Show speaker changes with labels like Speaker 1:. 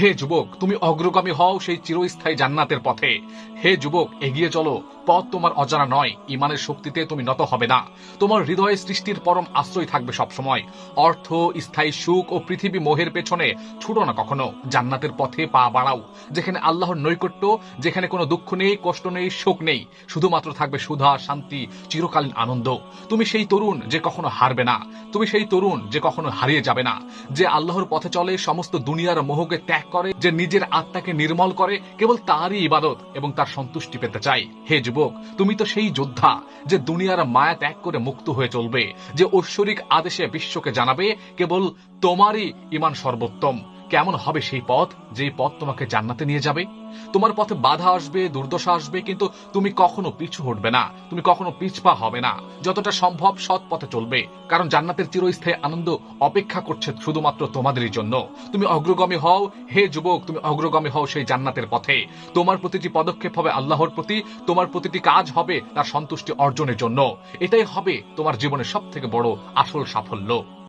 Speaker 1: হে যুবক তুমি অগ্রগামী হও সেই চিরস্থায়ী জান্নাতের পথে। হে যুবক এগিয়ে চলো। পথ তোমার অজানা নয়। ইমানের শক্তিতে তুমি নত হবে না। তোমার হৃদয়ে সৃষ্টির পরম আশ্রয় থাকবে সবসময়। অর্থ, স্থায়ী সুখ ও পৃথিবী মোহের পেছনে ছুটো না কখনো। জান্নাতের পথে পা বাড়াও। যেখানে আল্লাহর নৈকট্য, যেখানে কোনো দুঃখ নেই, কষ্ট নেই শোক নেই। শুধুমাত্র থাকবে সুধা, শান্তি, চিরকালীন আনন্দ। তুমি সেই তরুণ যে কখনো হারবে না। তুমি সেই তরুণ যে কখনো হারিয়ে যাবে না। যে আল্লাহর পথে চলে, সমস্ত দুনিয়ার মোহকে ত্যাগ করে, যে নিজের আত্মাকে নির্মল করে, কেবল তারই ইবাদত এবং তার সন্তুষ্টি পেতে চাই হে যুবক, তুমি তো সেই যোদ্ধা যে দুনিয়ার মায়া ত্যাগ করে মুক্ত হয়ে চলবে, যে ঐশ্বরিক আদেশে বিশ্বকে জানাবে, কেবল তোমারই ইমান সর্বোত্তম। কেমন হবে সেই পথ? যে পথ তোমাকে জান্নাতে নিয়ে যাবে? তোমার পথে বাধা আসবে, দুর্দশা আসবে, কিন্তু তুমি কখনো পিছু হটবে না। তুমি কখনো পিছপা হবে না। যতটা সম্ভব সৎ পথে চলবে। কারণ জান্নাতের চিরস্থায়ী আনন্দ অপেক্ষা করছে শুধুমাত্র তোমাদেরই জন্য। তুমি অগ্রগামী হও। হে যুবক, তুমি অগ্রগামী হও সেই জান্নাতের পথে। তোমার প্রতিটি পদক্ষেপ হবে আল্লাহর প্রতি। তোমার প্রতিটি কাজ হবে তার সন্তুষ্টি অর্জনের জন্য। এটাই হবে তোমার জীবনের সব থেকে বড় আসল সাফল্য।